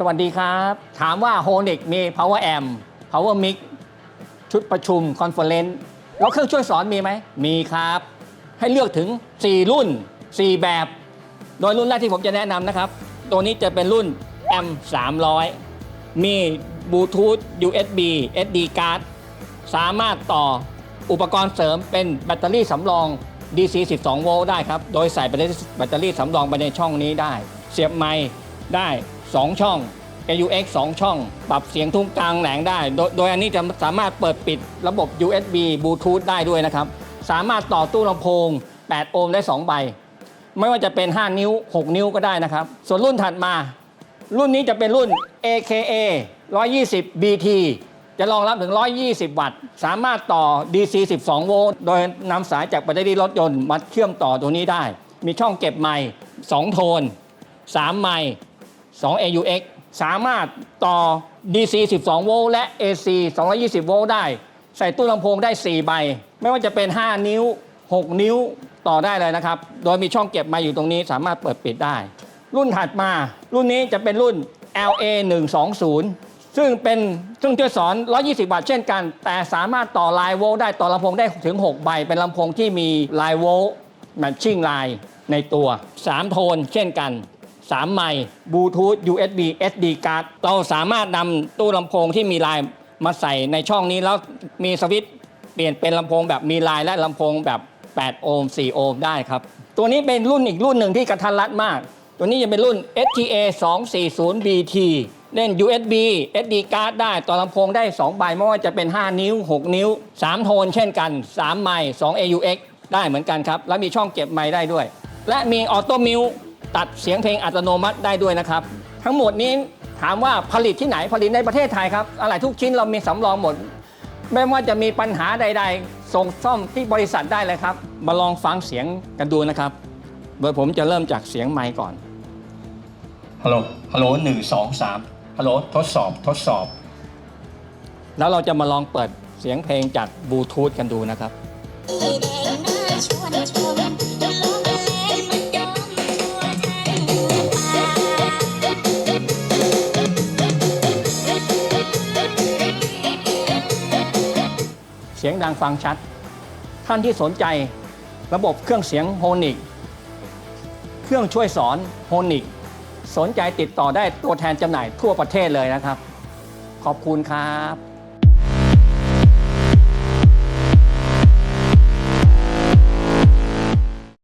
สวัสดีครับ ถามว่า h o n i c มี Power Amp Power Mic ชุดประชุมคอนเฟอเรนซ์แล้วเครื่องช่วยสอนมีไหม มีครับ ให้เลือกถึง 4 รุ่น 4 แบบ โดยรุ่นแรกที่ผมจะแนะนำนะครับ ตัวนี้จะเป็นรุ่น M 300 มีบลูทูธ USB SD card สามารถต่ออุปกรณ์เสริมเป็นแบตเตอรี่สำรอง DC 12 โวลต์ได้ครับ โดยใส่แบตเตอรี่แบตเตอรี่สำรองไปในช่องนี้ได้ เสียบไมค์ได้ 2 ช่อง AUX 2 ช่อง ปรับเสียงทุ้มกลางแหลงได้ โดยโดยอันนี้จะสามารถเปิดปิดระบบ USB บลูทูธได้ด้วยนะครับ สามารถต่อตู้ลำโพง 8 โอห์มได้ 2 ใบ ไม่ว่าจะเป็น 5 นิ้ว 6 นิ้วก็ได้นะครับ ส่วนรุ่นถัดมา รุ่นนี้จะเป็นรุ่น AKA 120 BT จะรองรับถึง 120 วัตต์ สามารถต่อ DC 12 โวลต์ โดยนำสายจากแบตเตอรี่รถยนต์มาเชื่อมต่อตัวนี้ได้ มีช่องเก็บไมค์2โทน 3 ไมค์ 2 AUX สามารถต่อ DC 12 โวลต์และ AC 220 โวลต์ได้ ใส่ตู้ลำโพงได้ 4 ใบ ไม่ว่าจะเป็น 5 นิ้ว 6 นิ้วต่อได้เลยนะครับ โดยมีช่องเก็บมค์อยู่ตรงนี้สามารถเปิดปิดได้ รุ่นถัดมา รุ่นนี้จะเป็นรุ่น LA 120ซึ่งเป็นเครื่องช่วยสอน 120 วัตต์เช่นกัน แต่สามารถต่อไลน์โวลต์ได้ต่อลำโพงได้ถึง 6 ใบ เป็นลำโพงที่มีไลน์โวลต์แมทชิ่งไลน์ในตัว 3 โทนเช่นกัน 3 ไมค์บลูทูธ USB SD card เราสามารถนำตู้ลำโพงที่มีลน์มาใส่ในช่องนี้แล้วมีสวิตช์เปลี่ยนเป็นลำโพงแบบมีลน์และลำโพงแบบ 8 โอห์ม 4 โอห์มได้ครับ ตัวนี้เป็นรุ่นอีกรุ่นหนึ่งที่กระทันรัดมาก ตัวนี้จะเป็นรุ่น STA 240 BT เล่น USB SD card ได้ต่อลำโพงได้ 2 ใบไม่ว่าจะเป็น 5 นิ้ว 6 นิ้ว 3 โทนเช่นกัน 3 ไมค์2 AUX ได้เหมือนกันครับ และมีช่องเก็บไมค์ได้ด้วย และมีออโต้มิว ตัดเสียงเพลงอัตโนมัติได้ด้วยนะครับ ทั้งหมดนี้ถามว่าผลิตที่ไหนผลิตในประเทศไทยครับอะไรทุกชิ้นเรามีสำรองหมด ไม่ว่าจะมีปัญหาใด ๆ ส่งซ่อมที่บริษัทได้เลยครับ มาลองฟังเสียงกันดูนะครับ โดยผมจะเริ่มจากเสียงไมค์ก่อนฮัลโหลฮัลโหลหนึ่งสองสามฮัลโหลทดสอบทดสอบ แล้วเราจะมาลองเปิดเสียงเพลงจากบลูทูธกันดูนะครับไอแดง เสียงดังฟังชัด ท่านที่สนใจระบบเครื่องเสียงโฮนิก เครื่องช่วยสอนโฮนิก สนใจติดต่อได้ตัวแทนจำหน่ายทั่วประเทศเลยนะครับ ขอบคุณครับ